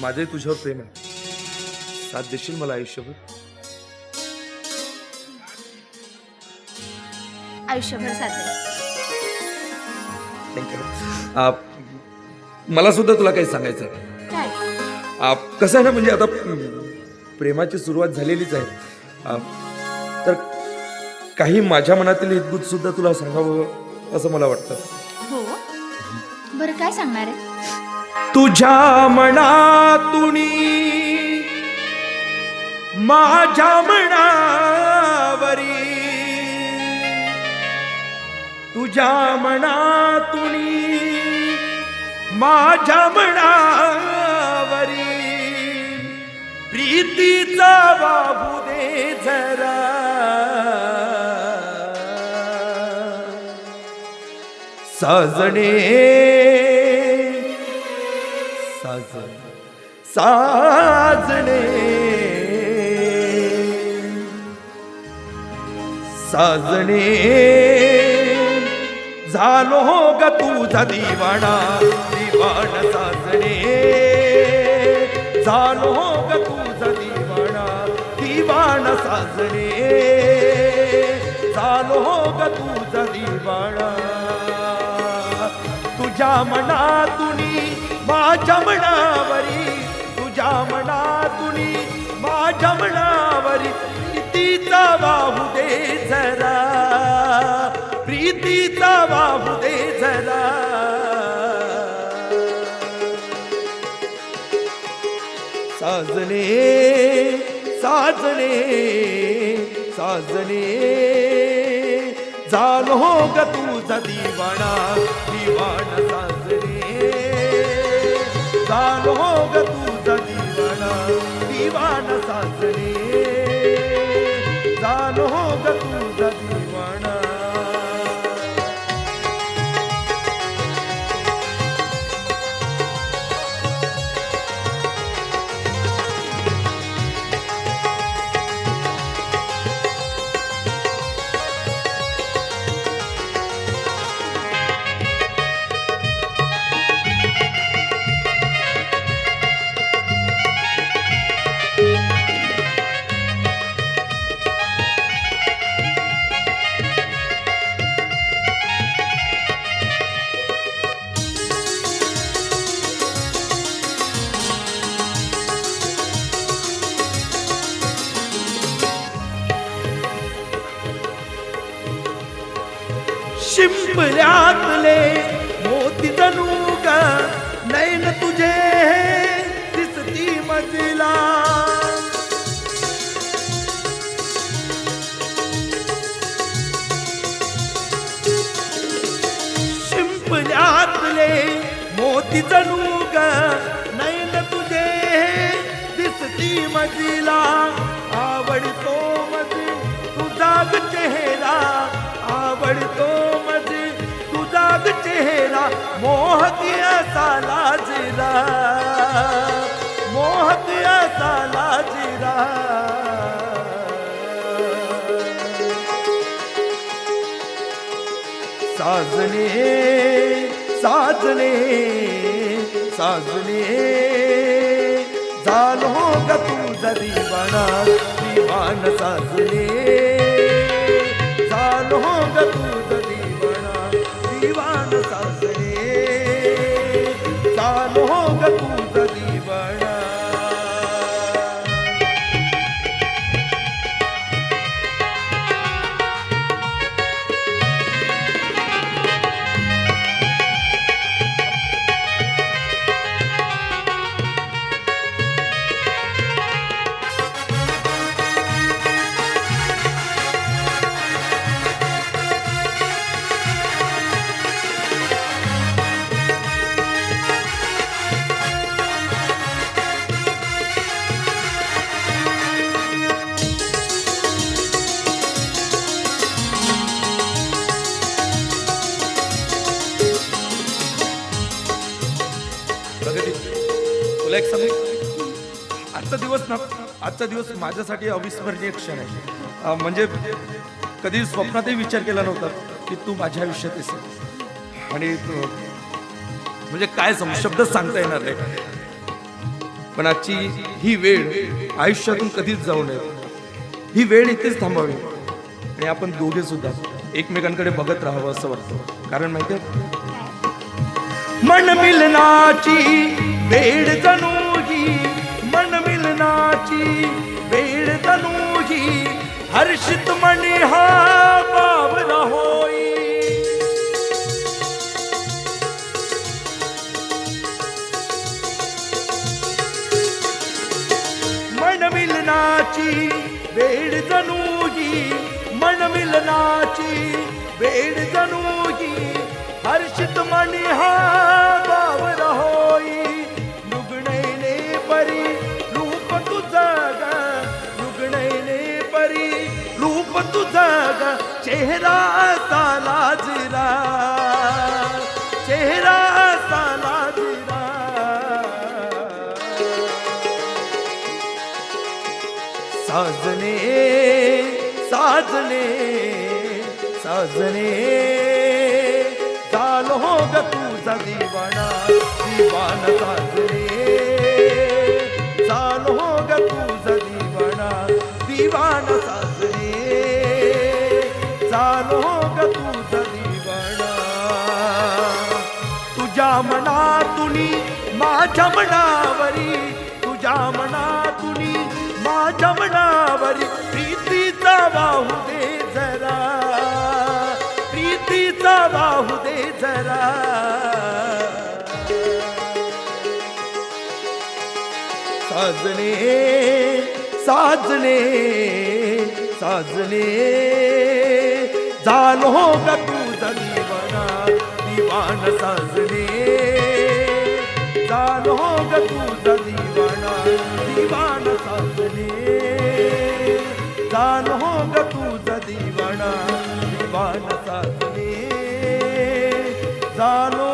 माझे तुझ्यावर प्रेम आहे. साथ देशील मला आयुष्यभर? आयुष्यभर साथ थँक्यू मला सुद्धा तुला काही सांगायचं आहे. काय? आ, कसं आहे ना म्हणजे आता प्रेमाची सुरुवात झालेलीच आहे. आ, तर काही माझ्या मनातील हितगुज सुद्धा तुला सांगावं असं मला वाटतं. हो. बरं काय सांगणार आहे? तुझ्या मनातून माझ्या मनावरी. तुझ्या मनातून माझ्या मनावरी. प्रीतीचा बाबू दे जरा. साजणे साजणे. साजणे. झालो हो ग तुझा दिवाणा दिवाण साजणे. झालो हो ग तुझा दिवाणा दिवाण साजणे. झालो हो ग तुझा दिवाणा. तुझ्या मनातून माझ्या मनावरी तुझ्या मनातुनी माझ्या मनावरी प्रीतीचा वाहू दे जरा. प्रीतीचा वाहू दे जरा. साजने साजने साजने. झालो ग तुझा दिवाणा दिवाण झालो ग तुझा दिवाणा दिवाण सासरी शिंपल्यातले मोती जणू का? नैन तू मोहती असा लाजरा। साजने साजने साजने। झालो ग तुझा दिवाणा दिवान साजने। झालो ग तुझा ग तुला एक सांगू? आजचा दिवस ना आजचा दिवस माझ्यासाठी अविस्मरणीय क्षण आहे. म्हणजे कधी स्वप्नातही विचार केला नव्हता की तू माझ्या आयुष्यात येशील. आणि म्हणजे काय सांगू शब्दच सांगता येणार नाही. पण आजची ही वेळ आयुष्यातून कधीच जाऊ नये. ही वेळ इथेच थांबावी. आणि आपण दोघे सुद्धा एकमेकांकडे बघत राहावं असं वाटतं. कारण माहितीये मन मिलनाची वेळ मिलनाची वेळ जणू ही मन मिलनाची वेळ जणू ही हर्षित मनी हा बावर होई. लुगणैने परी रूप तुझं ग. लुगणैने परी रूप तुझं ग. चेहरा असा साजने साजने साजने. झालो हो ग तुझा दिवाणा दिवाण साजने. झालो हो ग तुझा दिवाणा दिवाण साजने. झालो हो ग तुझा दिवाणा. तुझ्या मनातुनी माझ्या मनावरी तुझ्या मनातुनी माझ्या प्रीतीचा वाहू दे जरा. प्रीतीचा वाहू दे जरा. साजने साजने साजने. झालो हो ग तुझा दिवाना दिवान साजने. झालो हो ग तुझा दिवाना दिवान साजने. जान हो ग तुझा दिवाणा दिवान साधने जानो